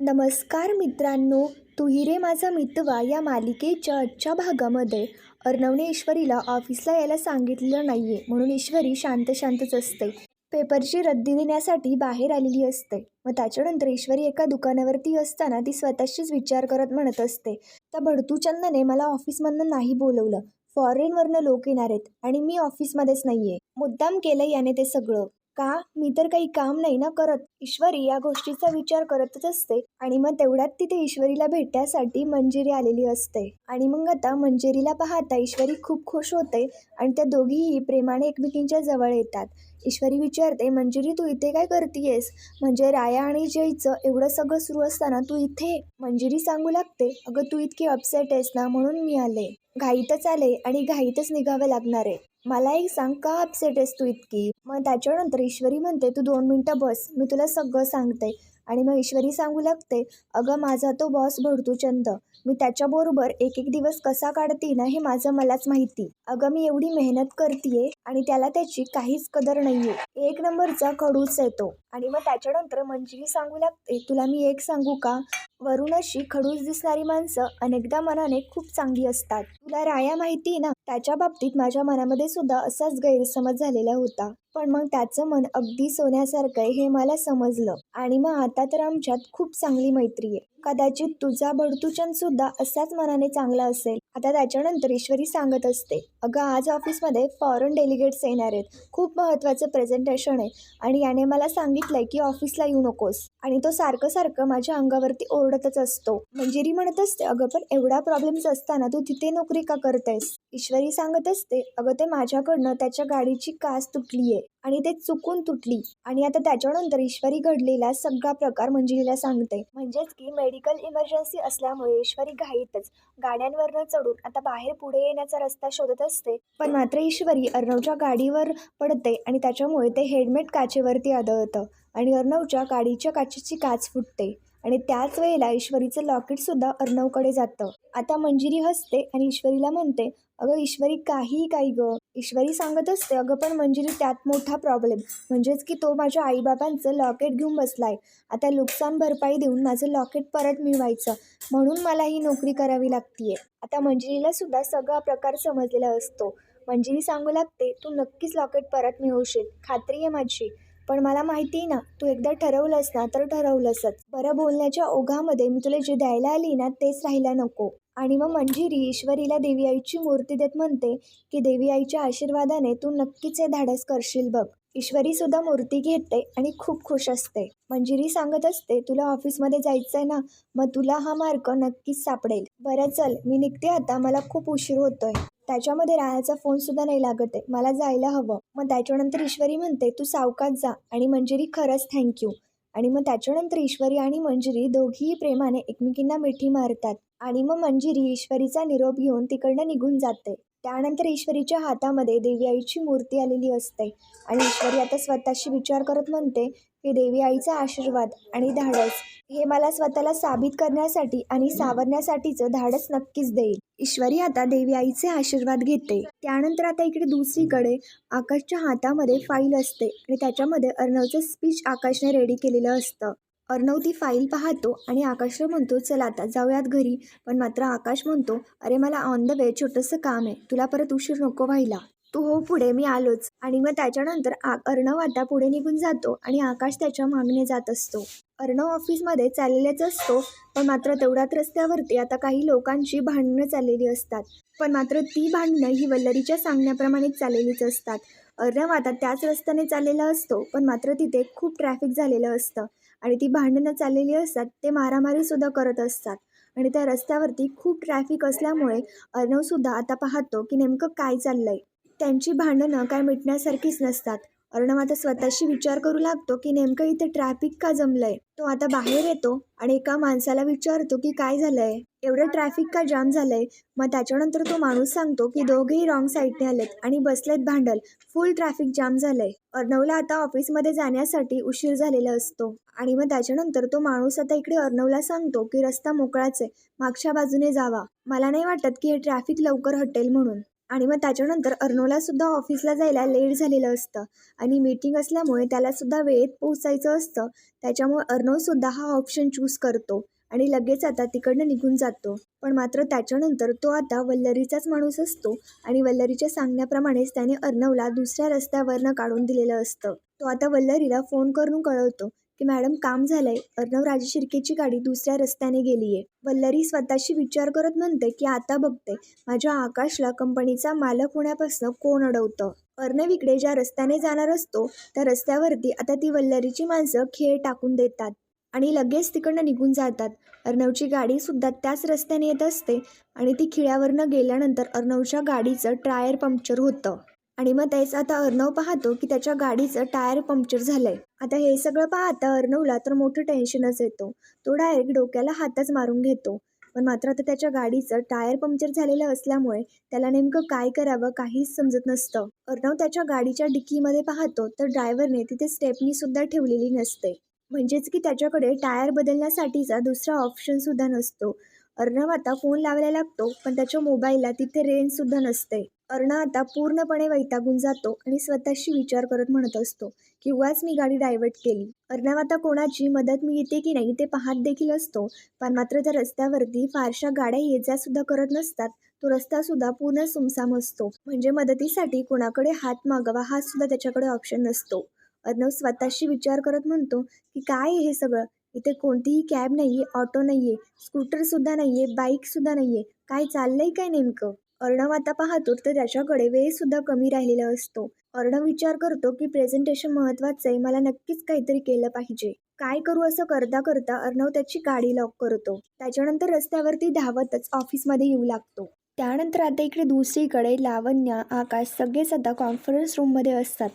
नमस्कार मित्रांनो तू माझा मितवा या मालिकेच्या आजच्या भागामध्ये. अर्णवने ईश्वरीला ऑफिसला यायला सांगितलेलं नाही आहे म्हणून ईश्वरी शांत शांतच असते. पेपरची रद्दी देण्यासाठी बाहेर आलेली असते. मग त्याच्यानंतर ईश्वरी एका दुकानावरती असताना ती स्वतःशीच विचार करत म्हणत असते त्या भडतूचंदने मला ऑफिसमधनं नाही बोलवलं. फॉरेनवरनं लोक येणार आहेत आणि मी ऑफिसमध्येच नाही आहे मुद्दाम केलं याने ते सगळं. का? मी तर काही काम नाही ना करत. ईश्वरी या गोष्टीचा विचार करतच असते. आणि मग तेवढ्यात तिथे ईश्वरीला भेटण्यासाठी मंजिरी आलेली असते. आणि मग आता मंजिरीला पाहता ईश्वरी खूप खुश होते आणि त्या दोघीही प्रेमाने एकमेकींच्या जवळ येतात. ईश्वरी विचारते मंजिरी तू इथे काय करतीयेस? म्हणजे राया आणि जयचं एवढं सगळं सुरू असताना तू इथे मंजिरी सांगू लागते अगं तू इतकी अपसेट आहेस ना म्हणून मी आले. घाईतच आले आणि घाईतच निघावं लागणार आहे. मला एक सांग का अपसेट आहेस तू इतकी? मग त्याच्यानंतर ईश्वरी म्हणते तू दोन मिनटं बस मी तुला सगळं सांगते. आणि मग ईश्वरी सांगू लागते अगं माझा तो बॉस भरतूचंद मी त्याच्याबरोबर एक एक दिवस कसा काढते ना हे माझं मलाच माहिती. अगं मी एवढी मेहनत करतेय आणि त्याला त्याची काहीच कदर नाहीये. एक नंबरचा खडूच येतो आणि मग त्याच्यानंतर मंजिरी सांगू लागते तुला मी एक सांगू का? वरून अशी खडूस दिसणारी माणसं अनेकदा मनाने खूप चांगली असतात. तुला राया माहिती आहे ना त्याच्या बाबतीत माझ्या मनामध्ये सुद्धा असाच गैरसमज झालेला होता. पण मग त्याचं मन अगदी सोन्यासारखं आहे हे मला समजलं. आणि मग आता तर आमच्यात खूप चांगली मैत्री आहे. कदाचित तुझा बडतूचंद सुद्धा असाच मनाने चांगला असेल. आता त्याच्यानंतर ईश्वरी सांगत असते अगं आज ऑफिसमध्ये फॉरेन डेलिगेट्स येणार आहेत. खूप महत्त्वाचं प्रेझेंटेशन आहे आणि याने मला सांगितलंय की ऑफिसला येऊ नकोस. आणि तो सारखं सारखं माझ्या अंगावरती ओरडतच असतो. मंजिरी म्हणत असते अगं पण एवढा प्रॉब्लेम्स असताना तू तिथे नोकरी का करतेस? ईश्वरी सांगत असते अगं ते माझ्याकडनं त्याच्या गाडीची कास तुटली आहे आणि ते चुकून तुटली. आणि आता त्याच्यानंतर ईश्वरी घडलेला सगळा प्रकार म्हणजे मंजिरीला सांगते. म्हणजेच की मेडिकल इमर्जन्सी असल्यामुळे ईश्वरी घाईतच. गाड्यांवरनं चढून आता बाहेर पुढे येण्याचा रस्ता शोधत असते. पण मात्र ईश्वरी अर्णवच्या गाडीवर पडते आणि त्याच्यामुळे ते हेल्मेट काचेवरती आदळतं आणि अर्णवच्या गाडीच्या काचेची काच फुटते. आणि त्याच वेळेला ईश्वरीचं लॉकेटसुद्धा अर्णवकडे जातं. आता मंजिरी हसते आणि ईश्वरीला म्हणते अगं ईश्वरी काही काही गं. ईश्वरी सांगत असते अगं पण मंजिरी त्यात मोठा प्रॉब्लेम म्हणजेच की तो माझ्या आईबाबांचं लॉकेट घेऊन बसलाय. आता नुकसान भरपाई देऊन माझं लॉकेट परत मिळवायचं. म्हणून मला ही नोकरी करावी लागतीये. आता मंजिरीला सुद्धा सगळा प्रकार समजलेला असतो. मंजिरी सांगू लागते तू नक्कीच लॉकेट परत मिळवशील. खात्री आहे माझी. पण मला माहिती आहे ना तू एकदा ठरवलंस ना तर ठरवलंसच. बरं बोलण्याच्या ओघामध्ये मी तुला जे द्यायला आली ना तेच राहायला नको. आणि मग मंजिरी ईश्वरीला देवी आईची मूर्ती देत म्हणते की देवी आईच्या आशीर्वादाने तू नक्कीच हे धाडस करशील बघ. ईश्वरी सुद्धा मूर्ती घेते आणि खूप खुश असते. मंजिरी सांगत असते तुला ऑफिसमध्ये जायचं आहे ना? मग तुला हा मार्क नक्कीच सापडेल. बरं चल मी निघते आता. मला खूप उशीर होतोय. त्याच्यामध्ये राहायचा फोनसुद्धा नाही लागत आहे. मला जायला हवं. मग त्याच्यानंतर ईश्वरी म्हणते तू सावकात जा. आणि मंजिरी खरंच थँक्यू आणि मग त्याच्यानंतर ईश्वरी आणि मंजिरी दोघीही प्रेमाने एकमेकींना मिठी मारतात. आणि मग मंजिरी ईश्वरीचा निरोप घेऊन तिकडनं निघून जाते. त्यानंतर ईश्वरीच्या हातामध्ये देवी आईची मूर्ती आलेली असते. आणि ईश्वरी आता स्वतःशी विचार करत म्हणते की देवी आईचा आशीर्वाद आणि धाडस हे मला स्वतःला साबित करण्यासाठी आणि सावरण्यासाठीचं धाडस नक्कीच देईल. ईश्वरी आता देवी आईचे आशीर्वाद घेते. त्यानंतर आता इकडे दुसरीकडे आकाशच्या हातामध्ये फाईल असते आणि त्याच्यामध्ये अर्णवचं स्पीच आकाशने रेडी केलेलं असतं. अर्णव ती फाईल पाहतो आणि आकाशला म्हणतो चल आता जाऊयात घरी. पण मात्र आकाश म्हणतो अरे मला ऑन द वे छोटंसं काम आहे. तुला परत उशीर नको व्हायला. तू हो पुढे मी आलोच. आणि मग त्याच्यानंतर आ अर्णव आता पुढे निघून जातो आणि आकाश त्याच्या मागणे जात असतो. अर्णव ऑफिसमध्ये चाललेलाच असतो पण मात्र तेवढ्यात रस्त्यावरती आता काही लोकांची भांडणं चाललेली असतात. पण मात्र ती भांडणं ही वल्लरीच्या सांगण्याप्रमाणेच चाललेलीच असतात. अर्णव आता त्याच रस्त्याने चाललेला असतो पण मात्र तिथे खूप ट्रॅफिक झालेलं असतं. आणि ती भांडणं चाललेली असतात ते मारामारीसुद्धा करत असतात. आणि त्या रस्त्यावरती खूप ट्रॅफिक असल्यामुळे अर्णवसुद्धा आता पाहतो की नेमकं काय चाललंय. त्यांची भांडणं काय मिटण्यासारखीच नसतात. अर्णव आता स्वतःशी विचार करू लागतो की नेमकं इथे ट्रॅफिक का जमलंय? तो आता बाहेर येतो आणि एका माणसाला विचारतो की काय झालंय? एवढं ट्रॅफिक का जाम झालंय? मग त्याच्यानंतर तो माणूस सांगतो की दोघेही रॉंग साईडने आलेत आणि बसलेत भांडल फुल ट्रॅफिक जाम झालंय. अर्णवला आता ऑफिसमध्ये जाण्यासाठी उशीर झालेला असतो. आणि मग त्याच्यानंतर तो माणूस आता इकडे अर्णवला सांगतो की रस्ता मोकळाच आहे. मागच्या बाजूने जावा. मला नाही वाटत की हे ट्रॅफिक लवकर हटेल म्हणून. आणि मग त्याच्यानंतर अर्णवलासुद्धा ऑफिसला जायला लेट झालेलं असतं. आणि मीटिंग असल्यामुळे त्यालासुद्धा वेळेत पोहोचायचं असतं. त्याच्यामुळे अर्णवसुद्धा हा ऑप्शन चूज करतो. आणि लगेच आता तिकडनं निघून जातो. पण मात्र त्याच्यानंतर तो आता वल्लरीचाच माणूस असतो. आणि वल्लरीच्या सांगण्याप्रमाणेच त्याने अर्णवला दुसऱ्या रस्त्यावरनं काढून दिलेलं असतं. तो आता वल्लरीला फोन करून कळवतो. की मॅडम काम झालंय. अर्णव राजे शिर्केची गाडी दुसऱ्या रस्त्याने गेली आहे वल्लरी स्वतःशी विचार करत म्हणते की आता बघते माझ्या आकाशला कंपनीचा मालक होण्यापासून कोण अडवतं? अर्णव इकडे ज्या रस्त्याने जाणार असतो त्या रस्त्यावरती आता ती वल्लरीची माणसं खेळ टाकून देतात आणि लगेच तिकडनं निघून जातात. अर्णवची गाडीसुद्धा त्याच रस्त्याने येत असते आणि ती खिळ्यावरनं गेल्यानंतर अर्णवच्या गाडीचं टायर पंक्चर होतं. आणि मग तेच आता अर्णव पाहतो की त्याच्या गाडीचं टायर पंक्चर झालंय. आता हे सगळं पाहता अर्णवला तर मोठं टेन्शनच येतो. तो डायरेक्ट डोक्याला हातच मारून घेतो. पण मात्र आता त्याच्या गाडीचं टायर पंक्चर झालेलं असल्यामुळे त्याला नेमकं काय करावं काहीच समजत नसतं. अर्णव त्याच्या गाडीच्या डिक्कीमध्ये पाहतो तर ड्रायव्हरने तिथे स्टेपनी सुद्धा ठेवलेली नसते. म्हणजेच की त्याच्याकडे टायर बदलण्यासाठीचा दुसरा ऑप्शनसुद्धा नसतो. अर्णव आता फोन लावायला लागतो पण त्याच्या मोबाईलला तिथे रेंजसुद्धा नसते. अर्णव आता पूर्णपणे वैतागून जातो आणि स्वतःशी विचार करत म्हणत असतो किंवाच मी गाडी डायव्हर्ट केली. अर्णव आता कोणाची मदत मिळते की नाही ते पाहत देखील असतो पण मात्र त्या रस्त्यावरती फारशा गाड्या ये जा सुद्धा करत नसतात. तो रस्ता सुद्धा पूर्ण सुमसाम असतो. म्हणजे मदतीसाठी कोणाकडे हात मागावा हा सुद्धा त्याच्याकडे ऑप्शन नसतो. अर्णव स्वतःशी विचार करत म्हणतो की काय हे सगळं? इथे कोणतीही कॅब नाही आहे ऑटो नाही आहे स्कूटरसुद्धा नाही आहे बाईकसुद्धा नाही आहे काय चाललंय काय नेमकं? अर्णव आता पाहतो तर त्याच्याकडे वेळसुद्धा कमी राहिलेला असतो. अर्णव विचार करतो की प्रेझेंटेशन महत्त्वाचं आहे मला नक्कीच काहीतरी केलं पाहिजे. काय करू असं करता करता अर्णव त्याची गाडी लॉक करतो. त्याच्यानंतर रस्त्यावरती धावतच ऑफिसमध्ये येऊ लागतो. त्यानंतर आता इकडे दुसरीकडे लावण्य आकाश सगळेच आता कॉन्फरन्स रूममध्ये असतात.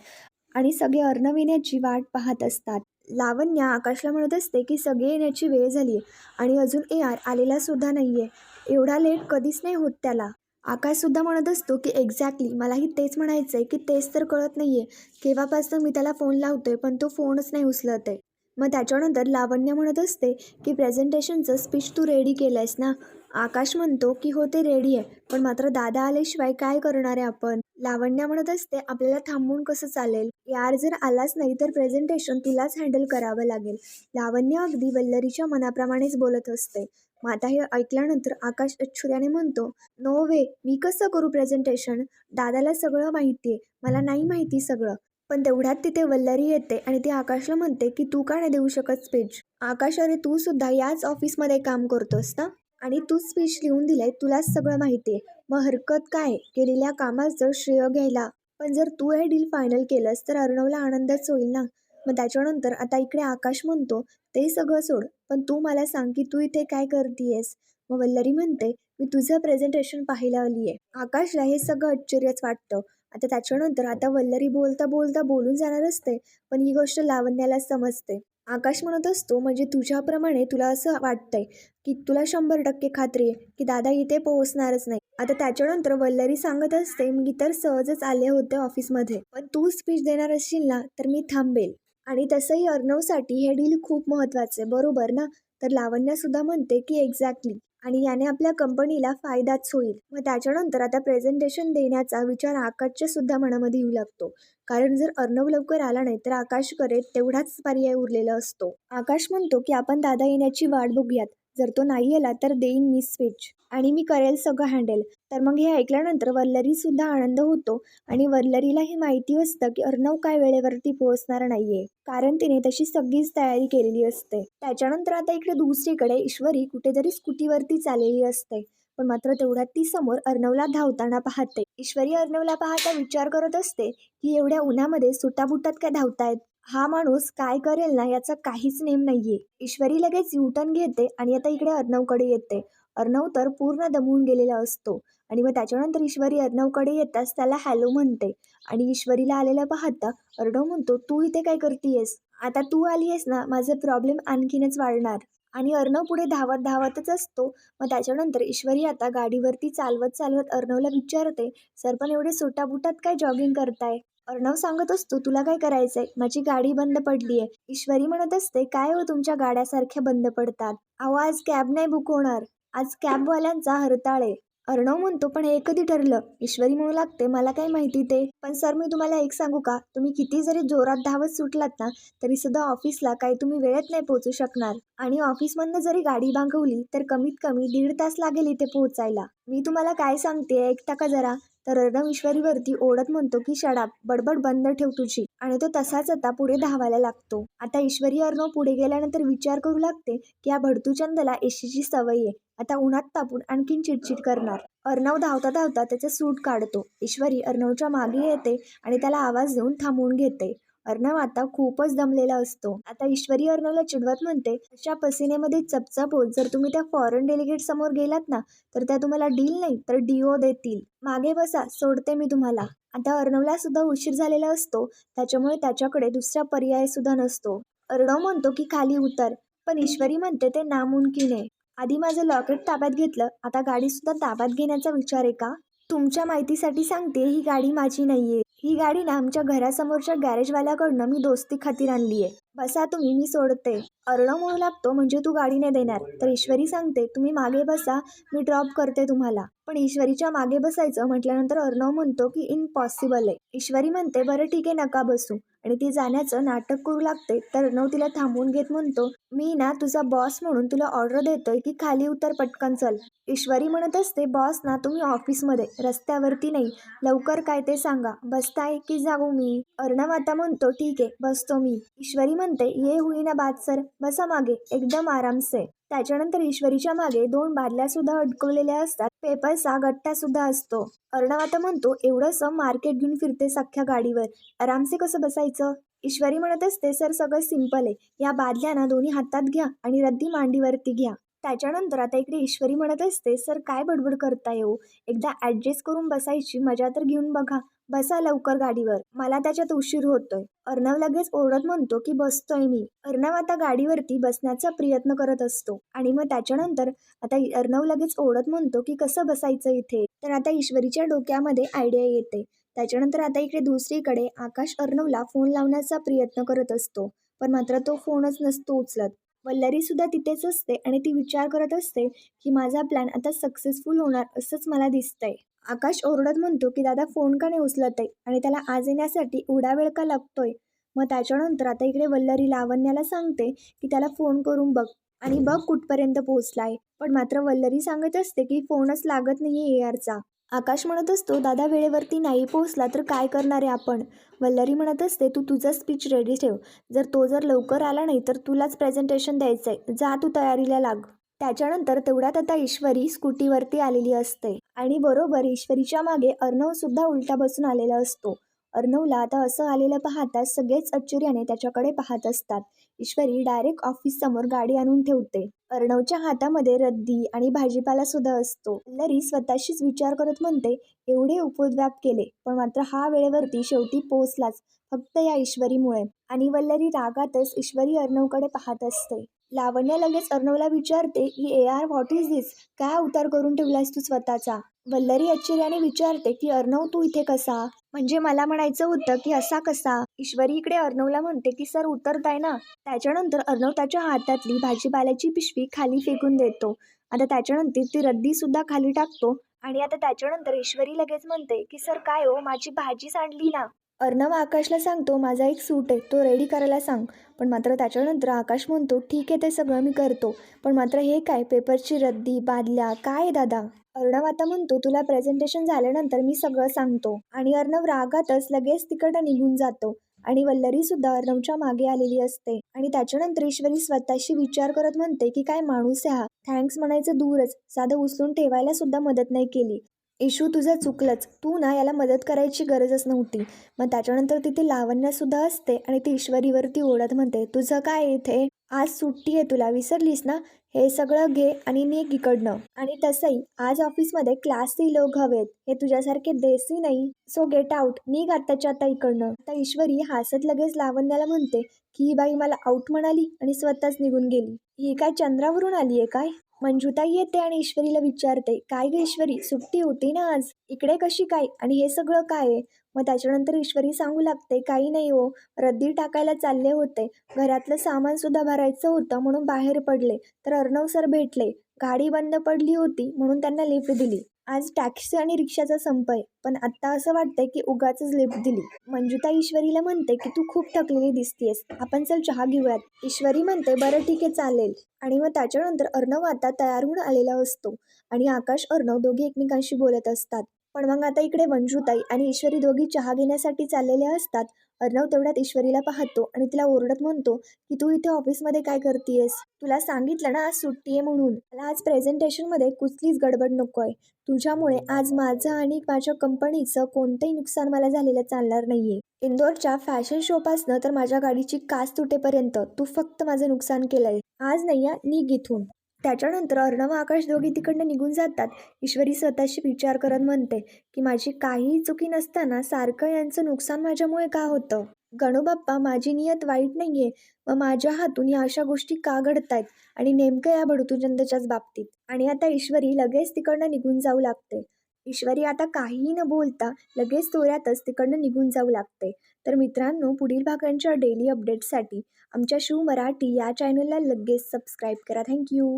आणि सगळे अर्णव येण्याची वाट पाहत असतात. लावण्य आकाशला म्हणत असते की सगळे येण्याची वेळ झाली आहे आणि अजून ए आर आलेला सुद्धा नाही आहे एवढा लेट कधीच नाही होत त्याला. आकाशसुद्धा म्हणत असतो की एक्झॅक्टली मलाही तेच म्हणायचं आहे की तेच तर कळत नाही आहे केव्हापासून मी त्याला फोन लावतो आहे पण तो फोनच नाही उचलत आहे मग त्याच्यानंतर लावण्य म्हणत असते की प्रेझेंटेशनचं स्पीच तू रेडी केलं आहेस ना? आकाश म्हणतो की हो ते रेडी आहे. पण मात्र दादा आल्याशिवाय काय करणार आहे आपण? लावण्या म्हणत असते आपल्याला थांबून कसं चालेल? यार जर आलाच नाही तर प्रेझेंटेशन तुलाच हँडल करावं लागेल. लावण्य अगदी वल्लरीच्या मनाप्रमाणेच बोलत असते. माता हे ऐकल्यानंतर आकाश अच्छुर्याने म्हणतो नो वे मी कसं करू प्रेझेंटेशन दादाला सगळं माहिती आहे. मला नाही माहिती सगळं. पण तेवढ्यात तिथे वल्लरी येते आणि ती आकाशला म्हणते की तू का नाही देऊ शकत स्पीच आकाश अरे तू सुद्धा याच ऑफिसमध्ये काम करतोस ना? आणि तू स्पीच लिहून दिलाय तुलाच सगळं माहिती आहे मग हरकत काय? केलेल्या कामाचं श्रेय घ्यायला पण जर तू हे डील फायनल केलंस तर अर्णवला आनंदच होईल ना? मग त्याच्यानंतर आता इकडे आकाश म्हणतो ते सगळं सोड पण तू मला सांग की तू इथे काय करतीयस? मग वल्लरी म्हणते मी तुझं प्रेझेंटेशन पाहायला आली आहे आकाशला हे सगळं आश्चर्यच वाटतं. आता त्याच्यानंतर आता वल्लरी बोलता बोलता बोलून जाणार असते पण ही गोष्ट लावण्याला समजते. आकाश म्हणत असतो म्हणजे तुझ्याप्रमाणे तुला असं वाटतंय की तुला शंभर टक्के खात्री आहे की दादा इथे पोहोचणारच नाही. आता त्याच्यानंतर वल्लरी सांगत असते मी तर सहजच आले होते ऑफिसमध्ये पण तू स्पीच देणार असशील ना तर मी थांबेल. आणि तसंही अर्णवसाठी हे डील खूप महत्त्वाचं आहे बरोबर ना? तर लावण्यासुद्धा म्हणते की एक्झॅक्टली आणि याने आपल्या कंपनीला फायदाच होईल. मग त्याच्यानंतर आता प्रेझेंटेशन देण्याचा विचार आकाशच्या सुद्धा मनामध्ये येऊ लागतो. कारण जर अर्णव लवकर आला नाही तर आकाशकडे तेवढाच पर्याय उरलेला असतो. आकाश म्हणतो की आपण दादा येण्याची वाट बघूयात. जर तो नाही आला तर देईन मी स्पीच आणि मी करेल सगळं हँडल. तर मग हे ऐकल्यानंतर वल्लरीसुद्धा आनंद होतो आणि वल्लरीला हे माहिती असतं की अर्णव काय वेळेवरती पोहोचणार नाहीये. कारण तिने तशी सगळीच तयारी केलेली असते. त्याच्यानंतर आता इकडे दुसरीकडे ईश्वरी कुठेतरी स्कूटीवरती चाललेली असते. पण मात्र तेवढ्यात ती समोर अर्णवला धावताना पाहते. ईश्वरी अर्णवला पाहता विचार करत असते की एवढ्या उन्हामध्ये सुटाबुटात काय धावतायत? हा माणूस काय करेल ना याचा काहीच नेम नाहीये. ईश्वरी लगेच युटर्न घेते आणि आता इकडे अर्णवकडे येते. अर्णव तर पूर्ण दमून गेलेला असतो आणि मग त्याच्यानंतर ईश्वरी अर्णवकडे येताच त्याला हॅलो म्हणते. आणि ईश्वरीला आलेला पाहता अर्णव म्हणतो तू इथे काय करतीयस? आता तू आली आहेस ना माझा प्रॉब्लेम आणखीनच वाढणार. आणि अर्णव पुढे धावत धावतच असतो. मग त्याच्यानंतर ईश्वरी आता गाडीवरती चालवत चालवत अर्णवला विचारते सर पण एवढे सुटाबुटात काय जॉगिंग करताय? अर्णव सांगत असतो तुला काय करायचंय? माझी गाडी बंद पडली आहे ईश्वरी म्हणत असते काय हो तुमच्या गाड्यासारख्या बंद पडतात? अहो आज कॅब नाही बुक होणार. आज कॅबवाल्यांचा हरताळ आहे. अर्णव म्हणतो पण हे कधी ठरलं? ईश्वरी म्हणू लागते मला काय माहिती ते? पण सर मी तुम्हाला एक सांगू का? तुम्ही किती जरी जोरात धावत सुटलात ना तरी सुद्धा ऑफिसला काही तुम्ही वेळेत नाही पोहोचू शकणार. आणि ऑफिसमधनं जरी गाडी बांगवली तर कमीत कमी दीड तास लागेल इथे पोहोचायला. मी तुम्हाला काय सांगते ऐकता का जरा? तर अर्णव ईश्वरीवरती ओढत म्हणतो की शडाप बडबड बंद ठेव तुझी. आणि तो तसाच आता पुढे धावायला लागतो. आता ईश्वरी अर्णव पुढे गेल्यानंतर विचार करू लागते की या भडतूचंदला एशीची सवय आहे. आता उन्हात तापून आणखीन चिडचिड करणार. अर्णव धावता धावता त्याचे सूट काढतो. ईश्वरी अर्णवच्या मागे येते आणि त्याला आवाज देऊन थांबवून घेते. अर्णव आता खूपच दमलेला असतो. आता ईश्वरी अर्णवला चिडवत म्हणते अशा पसिनेमध्ये चपचप होत जर तुम्ही त्या फॉरेन डेलिगेट समोर गेलात ना तर त्या तुम्हाला डील नाही तर डीओ देतील. मागे बसा सोडते मी तुम्हाला. आता अर्णवला सुद्धा उशीर झालेला असतो. त्याच्यामुळे त्याच्याकडे दुसरा पर्याय सुद्धा नसतो. अर्णव म्हणतो की खाली उतर. पण ईश्वरी म्हणते ते नामुमकिन आहे आधी माझं लॉकेट ताब्यात घेतलं. आता गाडीसुद्धा ताब्यात घेण्याचा विचार आहे का? तुमच्या माहितीसाठी सांगते ही गाडी माझी नाही आहे ही गाडी ना आमच्या घरासमोरच्या गॅरेजवाल्याकडनं मी दोस्ती खातीर आणली आहे. बसा तुम्ही मी सोडते. अर्णव म्हणू लागतो म्हणजे तू गाडी नाही देणार. तर ईश्वरी सांगते तुम्ही मागे बसा मी ड्रॉप करते तुम्हाला. पण ईश्वरीच्या मागे बसायचं म्हटल्यानंतर अर्णव म्हणतो की इम्पॉसिबल आहे. ईश्वरी म्हणते बरं ठीक आहे नका बसू. आणि ती जाण्याचं नाटक करू लागते तर अर्णव तिला थांबवून घेत म्हणतो मी ना तुझा बॉस म्हणून तुला ऑर्डर देतोय की खाली उतर पटकन चल. ईश्वरी म्हणत असते बॉस ना तुम्ही ऑफिसमध्ये रस्त्यावरती नाही. लवकर काय ते सांगा. बसताय की जाऊ मी? अर्णव आता म्हणतो ठीक आहे बसतो मी. ईश्वरी म्हणते ये होईना बाद सर बसा मागे एकदम आरामसे. त्याच्यानंतर ईश्वरीच्या मागे दोन बादल्या सुद्धा अडकवलेल्या असतात. पेपरचा गट्टा सुद्धा असतो. अर्णव आता म्हणतो एवढंसं मार्केट घेऊन फिरते सख्ख्या गाडीवर. आरामसे कसं बसायचं? ईश्वरी म्हणत असते सर सगळं सिंपल आहे. या बादल्यांना दोन्ही हातात घ्या आणि रद्दी मांडीवरती घ्या. त्याच्यानंतर आता इकडे ईश्वरी म्हणत असते सर काय बडबड करता येऊ हो? एकदा ॲडजस्ट करून बसायची मजा तर घेऊन बघा. बसा लवकर गाडीवर. मला त्याच्यात उशीर होतोय. अर्णव लगेच ओरडत म्हणतो की बसतोय मी. अर्णव आता गाडीवरती बसण्याचा प्रयत्न करत असतो आणि मग त्याच्यानंतर आता अर्णव लगेच ओरडत म्हणतो की कसं बसायचं इथे? तर आता ईश्वरीच्या डोक्यामध्ये आयडिया येते. त्याच्यानंतर आता इकडे दुसरीकडे आकाश अर्णवला फोन लावण्याचा प्रयत्न करत असतो. पण मात्र तो फोनच नसतो उचलत. वल्लरी सुद्धा तिथेच असते आणि ती विचार करत असते की माझा प्लॅन आता सक्सेसफुल होणार असंच मला दिसतंय. आकाश ओरडत म्हणतो की दादा फोन का नाही उचलत आहे आणि त्याला आज येण्यासाठी एवढा वेळ का लागतोय? मग त्याच्यानंतर आता इकडे वल्लरी लावण्याला सांगते की त्याला फोन करून बघ आणि बघ कुठपर्यंत पोहोचलाय. पण मात्र वल्लरी सांगत असते की फोनच लागत नाही ए आरचा आकाश म्हणत असतो दादा वेळेवरती नाही पोहोचला तर काय करणार आहे आपण? वल्लरी म्हणत असते तू तुझा स्पीच रेडी ठेव. जर तो जर लवकर आला नाही तर तुलाच प्रेझेंटेशन द्यायचं आहे जा तू तयारीला लाग. त्याच्यानंतर तेवढ्यात आता ईश्वरी स्कूटीवरती आलेली असते. आणि बरोबर ईश्वरीच्या मागे अर्णवसुद्धा उलटा बसून आलेला असतो. अर्णवला आता असं आलेलं पाहता सगळेच आश्चर्याने त्याच्याकडे पाहत असतात. ईश्वरी डायरेक्ट ऑफिस समोर गाडी आणून ठेवते. अर्णवच्या हातामध्ये रद्दी आणि भाजीपाला सुद्धा असतो. लरी स्वतःशीच विचार करत म्हणते एवढे उपद्व्याप केले पण मात्र हा वेळेवरती शेवटी पोहोचलाच फक्त या ईश्वरीमुळे. आणि वल्लरी रागातच ईश्वरी अर्णवकडे पाहत असते. लावण्या लगेच अर्णवला विचारते की ए आर व्हॉट इज दिस काय अवतार करून ठेवलास तू स्वतःचा? वल्लरी आश्चर्याने विचारते की अर्णव तू इथे कसा? म्हणजे मला म्हणायचं होतं की असा कसा? ईश्वरी इकडे अर्णवला म्हणते की सर उतरताय ना त्याच्यानंतर अर्णव त्याच्या हातातली भाजीपाल्याची पिशवी खाली फेकून देतो. आता त्याच्यानंतर ती रद्दी सुद्धा खाली टाकतो आणि आता त्याच्यानंतर ईश्वरी लगेच म्हणते की सर काय हो? माझी भाजी सांडली ना. अर्णव आकाशला सांगतो माझा एक सूट आहे तो रेडी करायला सांग. पण मात्र त्याच्यानंतर आकाश म्हणतो ठीक आहे ते सगळं मी करतो. पण मात्र हे काय पेपरची रद्दी बादल्या काय दादा? अर्णव आता म्हणतो तुला प्रेझेंटेशन झाल्यानंतर मी सगळं सांगतो. आणि अर्णव रागातच लगेच तिकडं निघून जातो. आणि वल्लरी सुद्धा अर्णवच्या मागे आलेली असते. आणि त्याच्यानंतर ईश्वरी स्वतःशी विचार करत म्हणते की काय माणूस आहे हा? थँक्स म्हणायचं दूरच. साधं उचलून ठेवायला सुद्धा मदत नाही केली. इशू तुझं चुकलंच. तू ना याला मदत करायची गरजच नव्हती. मग त्याच्यानंतर तिथे लावण्यासुद्धा असते आणि ती ईश्वरीवरती ओढत म्हणते तुझं काय इथे? आज सुट्टी आहे तुला विसरलीस ना? हे सगळं घे आणि निघ इकडनं. आणि तसंही आज ऑफिसमध्ये क्लासही लोक हवेत. हे तुझ्यासारखे देसी नाही. सो गेट आउट नी आत्ताच्या आता इकडनं. आता ईश्वरी हासत लगेच लावण्याला म्हणते की ही बाई मला आउट म्हणाली आणि स्वतःच निघून गेली. ही काय चंद्रावरून आली आहे काय? मंजुताई येते आणि ईश्वरीला विचारते काय ग ईश्वरी सुट्टी होती ना आज? इकडे कशी काय? आणि हे सगळं काय आहे? मग त्याच्यानंतर ईश्वरी सांगू लागते काही नाही हो रद्दी टाकायला चालले होते. घरातलं सामान सुद्धा भरायचं होतं म्हणून बाहेर पडले. तर अर्णव सर भेटले. गाडी बंद पडली होती म्हणून त्यांना लिफ्ट दिली. आज टॅक्सी आणि रिक्षाचा संप आहे पण आत्ता असं वाटतंय की उगाचच लिफ्ट दिली. मंजुता ईश्वरीला म्हणते की तू खूप थकलेली दिसतीयस. आपण चल चहा घेऊयात. ईश्वरी म्हणते बरं ठीक आहे चालेल. आणि मग त्याच्यानंतर अर्णव आता तयार होऊन आलेला असतो आणि आकाश अर्णव दोघे एकमेकांशी बोलत असतात. पण मग आता इकडे मंजूताई आणि ईश्वरी दोघी चहा घेण्यासाठी चाललेल्या असतात. अर्णव तेवढ्यात ईश्वरीला पाहतो आणि तिला ओरडत म्हणतो की तू इथे ऑफिसमध्ये काय करतेयस? तुला सांगितलं ना आज सुट्टी आहे म्हणून. मला आज प्रेझेंटेशनमध्ये कुठलीच गडबड नको आहे तुझ्यामुळे आज माझं आणि माझ्या कंपनीचं कोणतंही नुकसान मला झालेलं चालणार नाहीये. इंदोरच्या फॅशन शोपासनं तर माझ्या गाडीची काच तुटेपर्यंत तू फक्त माझं नुकसान केलंय. आज नाही निघ इथून. त्याच्यानंतर अर्णव आकाश दोघी तिकडनं निघून जातात. ईश्वरी स्वतःशी विचार करत म्हणते की माझी काहीही चुकी नसताना सारखं यांचं नुकसान माझ्यामुळे का होतं? गणूबाप्पा माझी नियत वाईट नाही आहे व माझ्या हातून या अशा गोष्टी का घडतायत? आणि नेमकं या भडतुचंदच्याच बाबतीत. आणि आता ईश्वरी लगेच तिकडनं निघून जाऊ लागते. ईश्वरी आता काहीही न बोलता लगेच तोऱ्यातच तिकडनं निघून जाऊ लागते. तर मित्रांनो पुढील भागांच्या डेली अपडेट्ससाठी आमच्या शिव मराठी या चॅनलला लगेच सबस्क्राईब करा. थँक्यू.